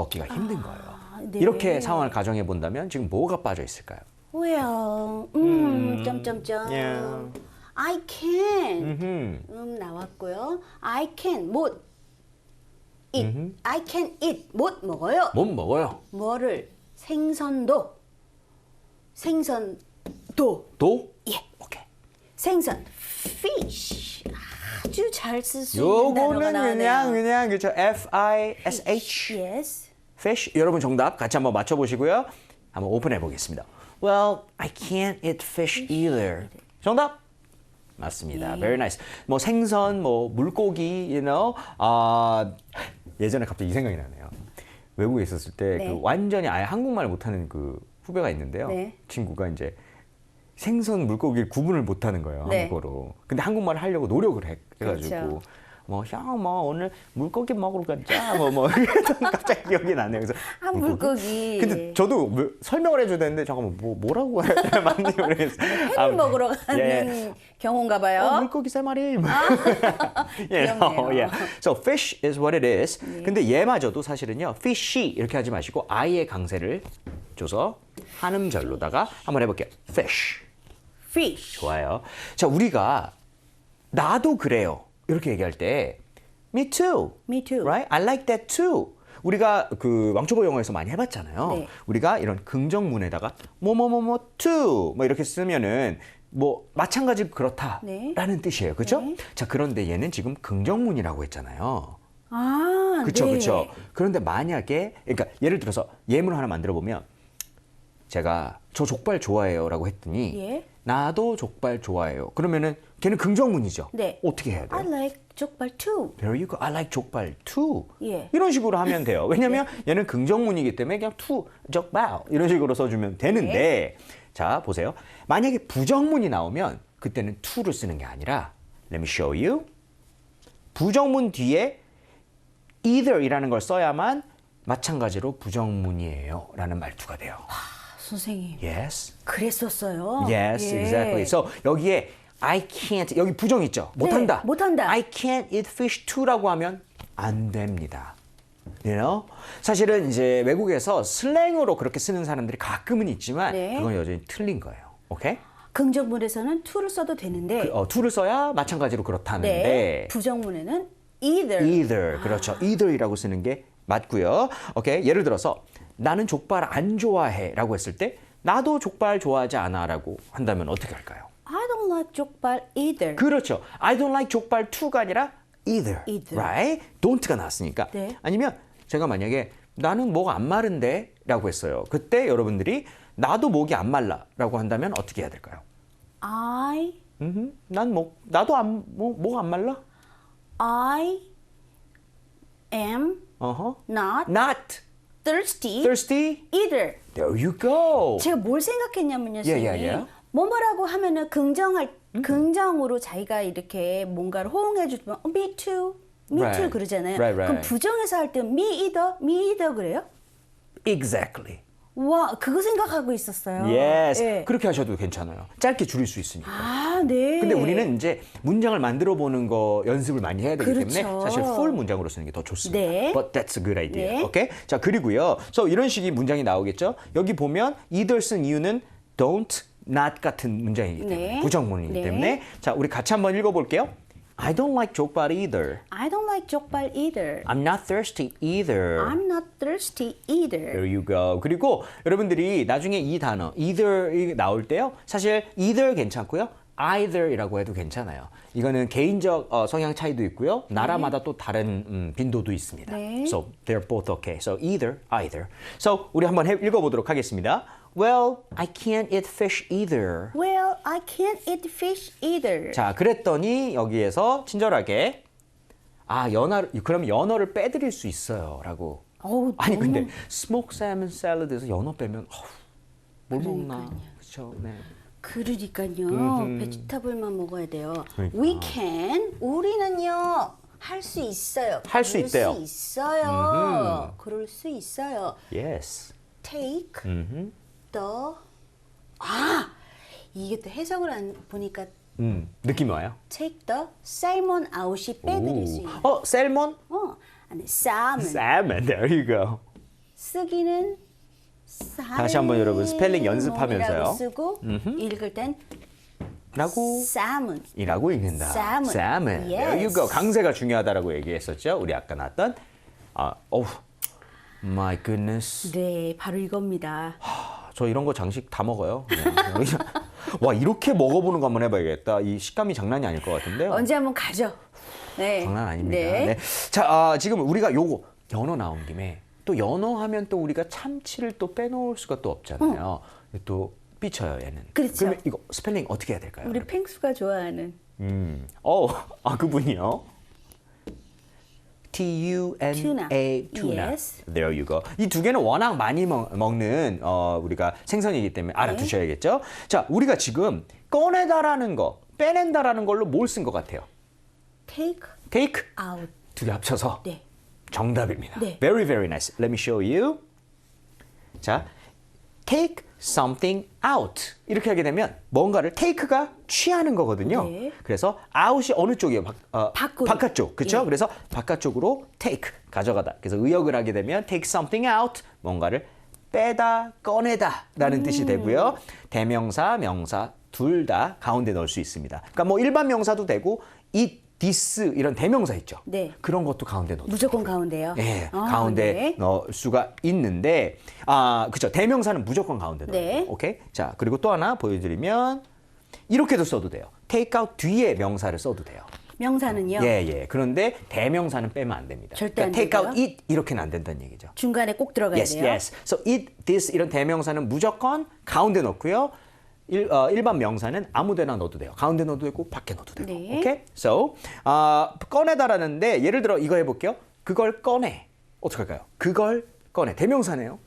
먹기가 힘든 거예요. 네. 이렇게 상황을 가정해 본다면 지금 뭐가 빠져 있을까요? Well, 음, 점점점. yeah. I can. 음. 음 나왔고요. I can 못 eat. I can eat 못 먹어요. 못 먹어요. 뭐를 생선도 생선도 도? 예 오케이. 생선 fish 아주 잘 쓸 수 있는 단어가 요거는 나오네요. 그냥 그냥 그죠 F I S H Yes. Fish 여러분 정답 같이 한번 맞춰 보시고요. 한번 오픈해 보겠습니다. Well, I can't eat fish either. 정답 맞습니다. Very nice. 뭐 생선, 뭐 물고기, you know. 아 예전에 갑자기 이 생각이 나네요. 외국에 있었을 때그 네. 완전히 아예 한국말 못하는 그 후배가 있는데요. 네. 친구가 이제 생선, 물고기를 구분을 못하는 거예요 네. 한국어로. 근데 한국말을 하려고 노력을 해, 해가지고 그렇죠. 뭐 형 뭐 오늘 물고기 먹으러 가자 뭐뭐 갑자기 기억이 나네요. 그래서 아, 물고기. 근데 저도 뭐 설명을 해줘야 되는데 잠깐만 뭐 뭐라고 해야 맞는지 모르겠어요. 햄 먹으러 가는 예. 경우인가 봐요. 어, 물고기 세 마리. you know, yeah. So fish is what it is. 근데 얘마저도 사실은요, fishy 이렇게 하지 마시고 i의 강세를 줘서 한음절로다가 한번 해볼게요. fish. fish. 좋아요. 자, 우리가 나도 그래요. 이렇게 얘기할 때 me too. Me too. Right? I like that too. 우리가 그 왕초보 영어에서 많이 해봤잖아요. 네. 우리가 이런 긍정문에다가 뭐뭐뭐뭐 too 뭐 이렇게 쓰면은 뭐 마찬가지 그렇다라는 네. 뜻이에요. 그렇죠? 네. 자, 그런데 얘는 지금 긍정문이라고 했잖아요. 아, 그렇죠, 네. 그렇죠. 그런데 만약에 그러니까 예를 들어서 예문 하나 만들어 보면 제가 저 족발 좋아해요라고 했더니 예. 나도 족발 좋아해요. 그러면은 걔는 긍정문이죠. 네. 어떻게 해야 돼요? I like 족발 too. There you go. I like 족발 too. 예. 이런 식으로 하면 돼요. 왜냐면 얘는 긍정문이기 때문에 그냥 to 족발 이런 식으로 써주면 되는데 자 보세요. 만약에 부정문이 나오면 그때는 to를 쓰는 게 아니라 Let me show you. 부정문 뒤에 either이라는 걸 써야만 마찬가지로 부정문이에요라는 말투가 돼요. 선생님. Yes. 그랬었어요. Yes, 예. exactly. So 여기에 I can't 여기 부정 있죠. 못한다. 네, 못한다. I can't eat fish too라고 하면 안 됩니다. You know? 사실은 이제 외국에서 슬랭으로 그렇게 쓰는 사람들이 가끔은 있지만 네. 그건 여전히 틀린 거예요. 오케이? 긍정문에서는 to를 써도 되는데 어, to를 써야 마찬가지로 그렇다는데 네. 부정문에는 either. either 그렇죠. either이라고 쓰는 게 맞고요. 오케이. 예를 들어서 나는 족발 안 좋아해 라고 했을 때 나도 족발 좋아하지 않아 라고 한다면 어떻게 할까요? I don't like 족발 either. 그렇죠. I don't like 족발 to가 아니라 either. Either. Right? don't가 나왔으니까. 네. 아니면 제가 만약에 나는 목 안 마른데 라고 했어요. 그때 여러분들이 나도 목이 안 말라 라고 한다면 어떻게 해야 될까요? I 음흠, 난 목, 나도 안, 목, 목안 말라? I am 어허. not Not thirsty thirsty? either. There you go. 제가 뭘 생각했냐면요, 예, 예, 선생님. 예. 뭐뭐라고 하면은 긍정할 긍정으로 자기가 이렇게 뭔가를 호응해 주면 어, me too, me Right. too 그러잖아요. Right, right. 그럼 부정해서 할 때 me either, me either 그래요? Exactly. 와, 그거 생각하고 있었어요. Yes. 예. 그렇게 하셔도 괜찮아요. 짧게 줄일 수 있으니까. 아, 네. 근데 우리는 이제 문장을 만들어 보는 거 연습을 많이 해야 되기 그렇죠. 때문에 사실 풀 문장으로 쓰는 게 더 좋습니다. 네. But that's a good idea. 네. 오케이? 자, 그리고요. So 이런 식의 문장이 나오겠죠? 여기 보면 either 쓴 이유는 don't, not 같은 문장이기 때문에 네. 부정문이기 네. 때문에 자, 우리 같이 한번 읽어 볼게요. I don't like 족발 either. I don't like 족발 either. I'm not thirsty either. I'm not thirsty either. There you go. 그리고 여러분들이 나중에 이 단어 either이 나올 때요. 사실 either 괜찮고요. either이라고 해도 괜찮아요. 이거는 개인적 어, 성향 차이도 있고요. 나라마다 또 다른 음, 빈도도 있습니다. 네. So they're both okay. So either, either. So 우리 한번 해, 읽어보도록 하겠습니다. Well, I can't eat fish either. Well, I can't eat fish either. 자, 그랬더니 여기에서 친절하게 아 연어 그럼 연어를 빼드릴 수 있어요라고. 어우, 아니 너무- 근데 스모크 살몬 샐러드에서 연어 빼면 어후, 뭘 먹나 그렇죠. 네. 그러니까요. 베지터블만 먹어야 돼요. 그러니까. We can 우리는요 할 수 있어요. 할수 그럴 있대요. 수 있어요. 그럴 수 있어요. Yes. Take 음흠. The 아 이게 또 해석을 안 보니까 음 느낌이 와요. take the salmon out이 빼드릴 수 있는. 어 셀몬? 어, 아니 salmon. Salmon. There you go. 쓰기는 다시 한번 여러분 스펠링 연습하면서요. 쓰고 읽을 땐 라고 salmon. 이라고 읽는다. Salmon. Salmon. There you go. 강세가 중요하다라고 얘기했었죠. 우리 아까 나왔던 아, 어우. My goodness. 네, 바로 이겁니다. 저 이런 거 장식 다 먹어요. 와 이렇게 먹어보는 거 한번 해봐야겠다. 이 식감이 장난이 아닐 것 같은데요. 언제 한번 가죠. 네. 장난 아닙니다. 네. 네. 자 아, 지금 우리가 요거 연어 나온 김에 또 연어 하면 또 우리가 참치를 또 빼놓을 수가 또 없잖아요. 또 삐쳐요 얘는. 그렇죠. 그러면 이거 스펠링 어떻게 해야 될까요? 우리 펭수가 좋아하는 음. 어, 아 그분이요. T U N A Tuna. tuna. Yes. There you go. 이 두 개는 워낙 많이 먹, 먹는 어, 우리가 생선이기 때문에 알아두셔야겠죠. 자, 우리가 지금 꺼내다라는 거, 빼낸다라는 걸로 뭘 쓴 것 같아요? take Take out. 두 개 합쳐서 네. 정답입니다. 네. Very very nice. Let me show you. 자, take something out 이렇게 하게 되면 뭔가를 take가 취하는 거거든요. 네. 그래서 out이 어느 쪽이에요? 바, 어. 바깥쪽, 그렇죠? 예. 그래서 바깥쪽으로 take 가져가다. 그래서 의역을 하게 되면 take something out 뭔가를 빼다, 꺼내다라는 뜻이 되고요. 대명사, 명사 둘 다 가운데 넣을 수 있습니다. 그러니까 뭐 일반 명사도 되고 it, this 이런 대명사 있죠. 네. 그런 것도 가운데 넣어. 무조건 가운데요. 예, 아, 가운데 네. 넣을 수가 있는데 아 그죠 대명사는 무조건 가운데 넣어요. 네. 오케이. 자 그리고 또 하나 보여드리면 이렇게도 써도 돼요. take out 뒤에 명사를 써도 돼요. 명사는요. 예, 예. 그런데 대명사는 빼면 안 됩니다. 절대 안 take out it 이렇게는 안 된다는 얘기죠. 중간에 꼭 들어가야 yes, 돼요. yes. So it, this 이런 대명사는 무조건 가운데 넣고요. 일, 어, 일반 명사는 아무데나 넣어도 돼요. 가운데 넣어도 되고 밖에 넣어도 되고. 네. 오케이? So 아, 꺼내다라는데 예를 들어 이거 해볼게요. 그걸 꺼내. 어떻게 할까요? 그걸 꺼내. 대명사네요.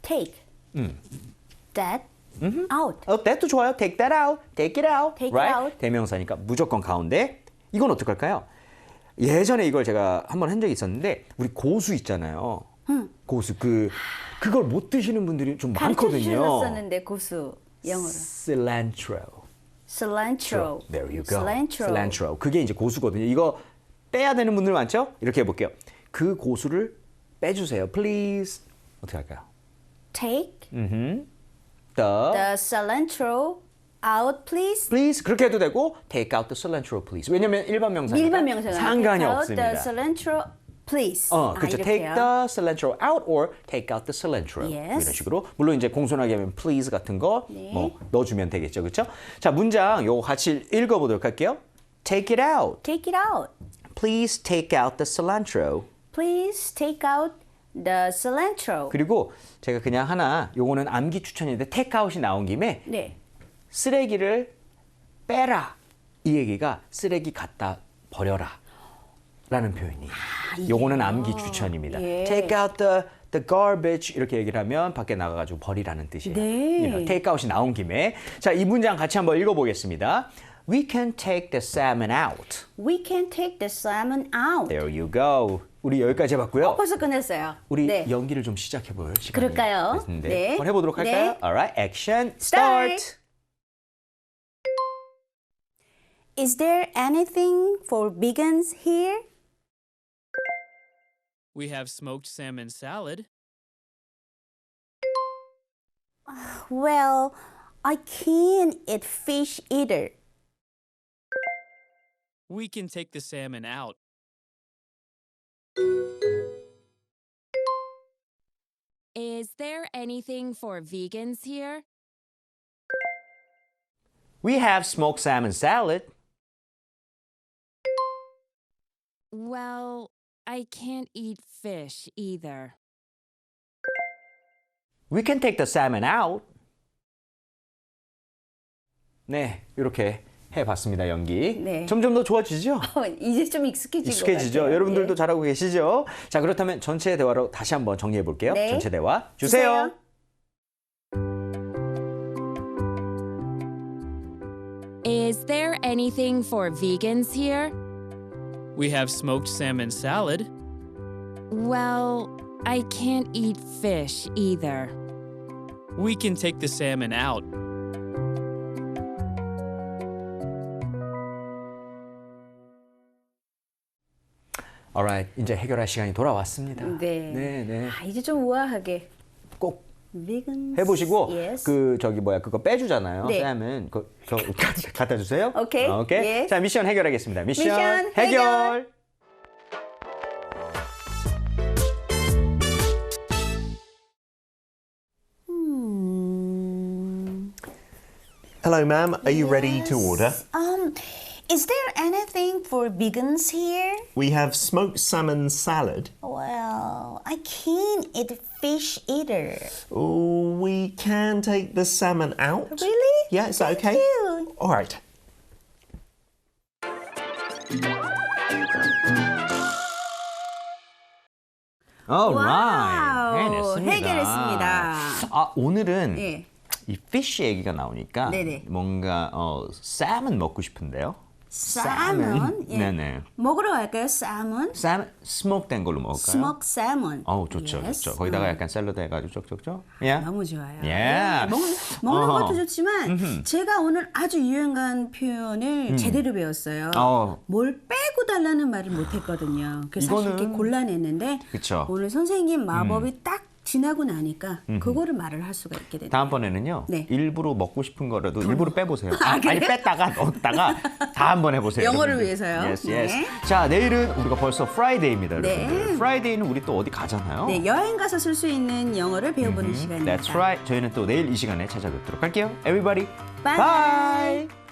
take 음. that out. 어, that도 좋아요. Take that out. Take it out. Take it right? out. 대명사니까 무조건 가운데. 이건 어떻게 할까요? 예전에 이걸 제가 한 번 한 적이 있었는데 우리 고수 있잖아요. 고수 그 그걸 못 드시는 분들이 좀 가르쳐 많거든요. 주셨었는데 고수 영어로. cilantro. cilantro. There you go. cilantro. cilantro. 그게 이제 고수거든요. 이거 빼야 되는 분들 많죠? 이렇게 해볼게요. 그 고수를 빼주세요. Please. 어떻게 할까요? take 음. The, the cilantro out please. please 그렇게 해도 되고 take out the cilantro please. 왜냐면 일반 명사니까 일반 명사가 상관이 take out 없습니다. the cilantro please. 어, 아, 그렇죠. 이렇게요. take the cilantro out or take out the cilantro. Yes. 이런 식으로. 물론 이제 공손하게 하면 please 같은 거뭐 네. 넣어주면 되겠죠. 그렇죠? 자, 문장 요거 같이 읽어보도록 할게요. Take it out. take it out. Please take out the cilantro. Please take out the cilantro. 그리고 제가 그냥 하나 요거는 암기 추천인데 take out이 나온 김에 네. 쓰레기를 빼라. 이 얘기가 쓰레기 갖다 버려라. 라는 표현이. 요거는 암기 추천입니다. 아, 예. Take out the the garbage 이렇게 얘기를 하면 밖에 나가 가지고 버리라는 뜻이에요. 네. Take out이 나온 김에 자, 이 문장 같이 한번 읽어 보겠습니다. We can take the salmon out. We can take the salmon out. There you go. 우리 여기까지 해 봤고요. 어, 벌써 끝냈어요. 우리 네. 연기를 좀 시작해 볼 시간이 그럴까요? 됐는데 네. 한번 해보도록 할까요? 네. Alright, action, start. Is there anything for vegans here? We have smoked salmon salad. Well, I can't eat fish either. We can take the salmon out. Is there anything for vegans here? We have smoked salmon salad. Well, I can't eat fish either. We can take the salmon out. 네, 이렇게 해봤습니다 연기. 네. 점점 더 좋아지죠? 어, 이제 좀 익숙해진 익숙해지죠? 여러분들도 예. 잘하고 계시죠? 자, 그렇다면 전체 대화로 다시 한번 정리해 볼게요. 네. 전체 대화 주세요. Is there anything for vegans here? We have smoked salmon salad. Well, I can't eat fish either. We can take the salmon out. Alright, 이제 해결할 시간이 돌아왔습니다. 네. 네, 네. 아, 이제 좀 우아하게. 꼭 vegan. 해보시고 Yes. 그 저기 뭐야 그거 빼주잖아요. 네. 쌤은 그, 저 갖다 주세요. 오케이. 오케이. 예. 자 미션 해결하겠습니다. 미션, 미션 해결. 해결. Hello, ma'am. Are you ready to order? Um, is there anything for vegans here? We have smoked salmon salad. Well, I can't eat fish either. Oh, we can take the salmon out. Really? Yeah, is that okay? you. All right. 와우, Alright. 해냈습니다. 해결했습니다. 아 오늘은 예. 이 fish 얘기가 나오니까 네네. 뭔가 어 salmon 먹고 싶은데요. Salmon? 예. 네네. 먹으러 갈까요? salmon? salmon 스모크된 걸로 먹을까요? smoked salmon. 어우 좋죠, Yes. 좋죠. 거기다가 음. 약간 샐러드 해가지고 쪽쪽쪽. 예. 너무 좋아요. 예. 네, 먹, 먹는 어허. 것도 좋지만 제가 오늘 아주 유용한 표현을 제대로 배웠어요. 음. 어. 뭘 빼고 달라는 말을 못했거든요. 그래서 사실 이렇게 이거는- 곤란했는데 그쵸. 음. 오늘 선생님 마법이 딱 지나고 나니까 그거를 말을 할 수가 있게 됐네요. 다음번에는요. 네. 일부러 먹고 싶은 거라도 일부러 빼보세요. 아, 아 니 뺐다가 넣었다가 다 한번 해보세요. 영어를 여러분들. 위해서요. Yes. 네. 자 내일은 우리가 벌써 프라이데이입니다, 네. 여러분들. 프라이데이는 우리 또 어디 가잖아요. 네, 여행 가서 쓸 수 있는 영어를 배워보는 시간입니다. That's right. 저희는 또 내일 이 시간에 찾아뵙도록 할게요. Everybody, Bye. bye.